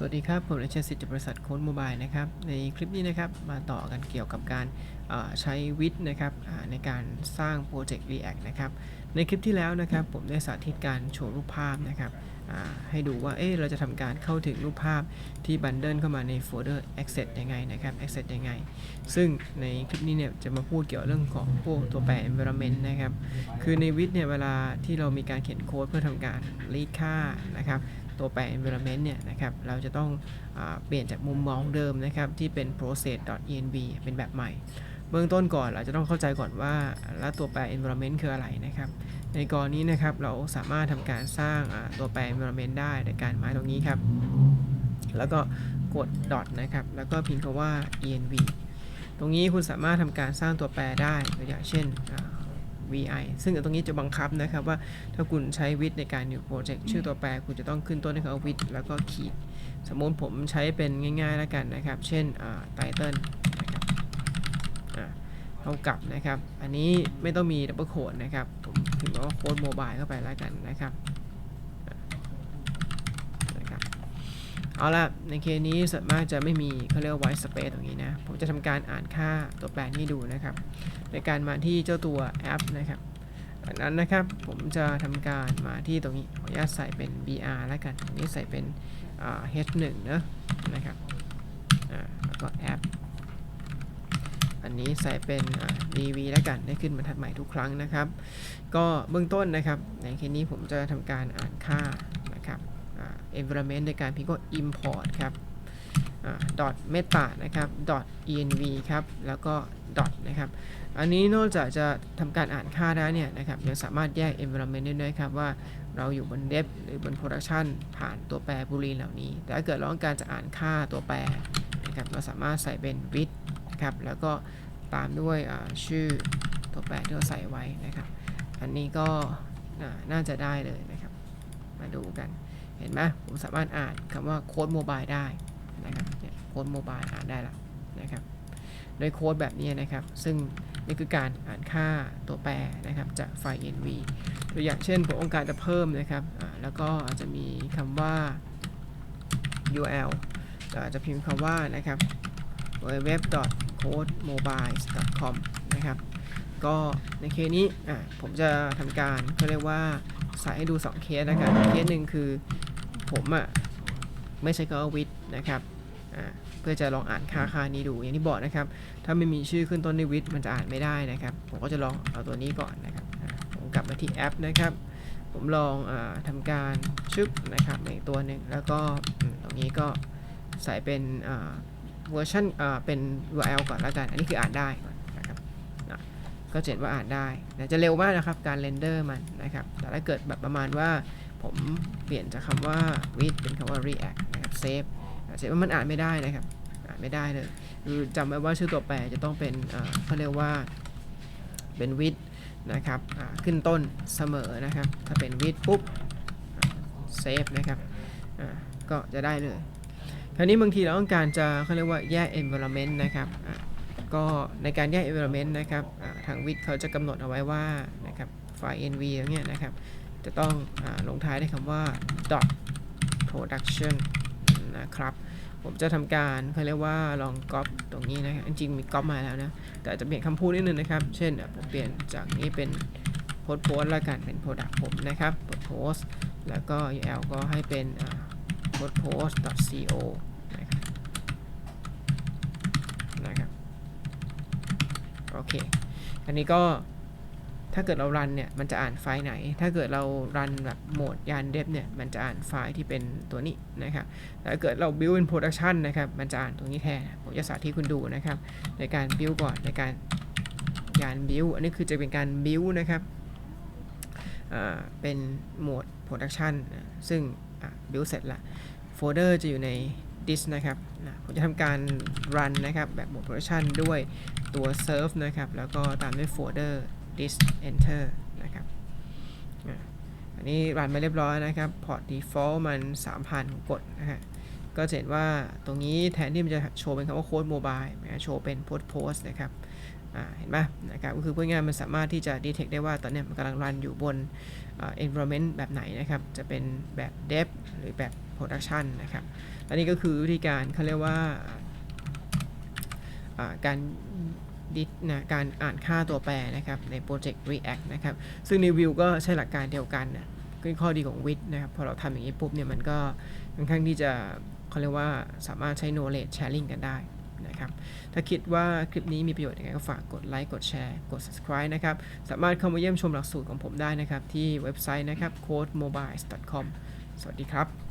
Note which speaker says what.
Speaker 1: สวัสดีครับ ผมนายเชษสิทธิ์จากบริษัทโค้ดโมบายนะครับ ในคลิปนี้นะครับมาต่อกันเกี่ยวกับการใช้วิดนะครับในการสร้างโปรเจกต์ React นะครับในคลิปที่แล้วนะครับผมได้สาธิตการโชว์รูปภาพนะครับให้ดูว่าเอ๊ะเราจะทำการเข้าถึงรูปภาพที่บันเดิลเข้ามาในโฟลเดอร์ Access ยังไงนะครับ Access ยังไง ซึ่งในคลิปนี้เนี่ยจะมาพูดเกี่ยวเรื่องของพวกตัวแปร environment นะครับคือในวิดเนี่ยเวลาที่เรามีการเขียนโค้ดเพื่อทำการ read ค่านะครับ ตัวแปร environment เนี่ยนะครับเราจะต้องอเปลี่ยนจากมุมมองเดิมนะครับที่เป็น process.env เป็นแบบใหม่ เบื้องต้นก่อนเราจะต้องเข้าใจก่อนว่าแล้วตัวแปร environment คืออะไรนะครับในกรณีนะครับเราสามารถทำการสร้างตัวแปร environment ได้โดยการมาตรงนี้ครับ แล้วก็กด dot นะครับแล้วก็พิมพ์คำว่า env ตรงนี้คุณสามารถทำการสร้างตัวแปรได้ตัวอย่างเช่น vi ซึ่งตรงนี้จะบังคับนะครับว่าถ้าคุณใช้วิดในการ new project ชื่อตัวแปรคุณจะต้องขึ้นต้นด้วยคำว่าวิดแล้วก็ขีด สมมติผมใช้เป็นง่ายๆแล้วกันนะครับ เช่นอ่า title นะครับอ่าเท่ากับนะครับ อันนี้ไม่ต้องมีดับเบิลโค้ดนะครับ ผมพิมพ์คำว่าโค้ดโมบายเข้าไปแล้วกันนะครับอ่านะครับ เอาละในเคสนี้ส่วนมากจะไม่มีเขาเรียกว่า white space ตรงนี้นะ ผมจะทำการอ่านค่าตัวแปรนี้ดูนะครับ ในการมาที่เจ้าตัวแอปนะครับจากนั้นนะครับผมจะทำการมาที่ตรงนี้ขออนุญาตใส่เป็น br แล้วกันอันนี้ใส่เป็น h1 เนะนะครับอ่าแล้วก็แอปอันนี้ใส่เป็น dv แล้วกันได้ขึ้นบรรทัดใหม่ทุกครั้งนะครับ ก็เบื้องต้นนะครับ ในเคสนี้ผมจะทำการอ่านค่า environment ในการพิมพ์ก็ import ครับ dot meta นะครับ dot env ครับ แล้วก็ dot นะครับ อันนี้นอกจากจะทำการอ่านค่าได้เนี่ยนะครับยังสามารถแยก environment ได้ด้วยครับว่าเราอยู่บน dev หรือบน production ผ่านตัวแปรบูลีนเหล่านี้ แต่ถ้าเกิดเราต้องการจะอ่านค่าตัวแปรนะครับเราสามารถใส่เป็น with นะครับ แล้วก็ตามด้วยชื่อตัวแปรที่เราใส่ไว้นะครับ อันนี้ก็น่าจะได้เลยนะครับ มาดูกัน เห็นไหมผมสามารถอ่านคำว่าโค้ดโมบายได้นะครับโค้ดโมบายอ่านได้ล้วนะครับโดยโค้ดแบบนี้นะครับ ซึ่งนี่คือการอ่านค่าตัวแปรนะครับ จากไฟล์ nv ตัวอย่างเช่นผมต้องการจะเพิ่มนะครับ แล้วก็อาจจะมีคำว่า url เราอาจจะพิมพ์คำว่านะครับ www.codemobile.com นะครับ ก็ในเคสนี้ผมจะทำการเขาเรียกว่าใส่ให้ดู 2 เคสนะครับเคสหนึ่งคือ ผมอะไม่ใช้คำว่า with นะครับเพื่อจะลองอ่านค่าค่านี้ดูอย่างที่บอกนะครับ ถ้าไม่มีชื่อขึ้นต้นด้วย with มันจะอ่านไม่ได้นะครับ ผมก็จะลองเอาตัวนี้ก่อนนะครับผมกลับมาที่แอปนะครับ ผมลองอาทำการชึบนะครับอีกตัวหนึ่งแล้วก็ตรงนี้ก็ใส่เป็นเวอร์ชันเป็น URL ก่อนแล้วกัน อันนี้คืออ่านได้ก่อนนะครับก็เห็นว่าอ่านได้แต่จะเร็วมากนะครับการเรนเดอร์มันนะครับแต่ถ้าเกิดแบบประมาณว่า ผมเปลี่ยนจากคำว่า with เป็นคำว่า react นะครับ save เสร็จว่ามันอ่านไม่ได้นะครับ อ่านไม่ได้เลยคือจำไว้ว่าชื่อตัวแปรจะต้องเป็นเขาเรียกว่าเป็น with นะครับขึ้นต้นเสมอนะครับ ถ้าเป็น with ปุ๊บเซฟนะครับก็จะได้เลย คราวนี้บางทีเราต้องการจะเขาเรียกว่าแยก environment นะครับก็ในการแยก environment นะครับทาง with เขาจะกำหนดเอาไว้ว่านะครับไฟล์ nv อย่างเงี้ยนะครับ จะต้องอลงท้ายด้วยคำว่า dot production นะครับ ผมจะทำการเขาเรียกว่าลองก๊อปตรงนี้นะครับจริงๆมีก๊อปมาแล้วนะ แต่จะเปลี่ยนคำพูดนิดนึงนะครับ เช่นผมเปลี่ยนจากนี้เป็นโพสโพสแล้วกันเป็น product ผมนะครับโพสโพสแล้วก็ URL ก็ให้เป็นโพสโพส co นะครับนะครับ โอเค อันนี้ก็ ถ้าเกิดเรารันเนี่ยมันจะอ่านไฟล์ไหน ถ้าเกิดเรารันแบบโหมดยานเดฟเนี่ยมันจะอ่านไฟล์ที่เป็นตัวนี้นะครับแต่ถ้าเกิดเรา build in production นะครับมันจะอ่านตรงนี้แทนผมจะสาธิตคุณดูนะครับในการ build ก่อนในการยาน build อันนี้คือจะเป็นการ build นะครับเป็นโหมด production ซึ่งอะ build เสร็จละโฟลเดอร์จะอยู่ใน disk นะครับผมจะทำการ run นะครับแบบโหมด production ด้วยตัว serve นะครับแล้วก็ตามด้วยโฟลเดอร์ disk enter นะครับอันนี้รันมาเรียบร้อยนะครับพอร์ต default มัน 3,000 กดนะฮะก็จะเห็นว่าตรงนี้แทนที่มันจะโชว์เป็นคำว่าโค้ดโมบายนะโชว์เป็นโพสโพสนะครับเห็นไหมนะครับก็คือพูดง่ายมันสามารถที่จะ detect ได้ว่าตอนนี้มันกำลังรันอยู่บนอ่า environment แบบไหนนะครับ จะเป็นแบบ dev หรือแบบ production นะครับและนี่ก็คือวิธีการเขาเรียกว่าการ ดินะการอ่านค่าตัวแปรนะครับในโปรเจกต์ React นะครับ ซึ่งใน Vue ก็ใช้หลักการเดียวกันนะคือข้อดีของ With นะครับ พอเราทำอย่างนี้ปุ๊บเนี่ยมันก็ค่อนข้างที่จะเขาเรียกว่าสามารถใช้ knowledge sharing กันได้นะครับ ถ้าคิดว่าคลิปนี้มีประโยชน์ยังไงก็ฝากกดไลค์ กดแชร์ กด subscribe นะครับ สามารถเข้ามาเยี่ยมชมหลักสูตรของผมได้นะครับ ที่เว็บไซต์นะครับ codemobiles.com สวัสดีครับ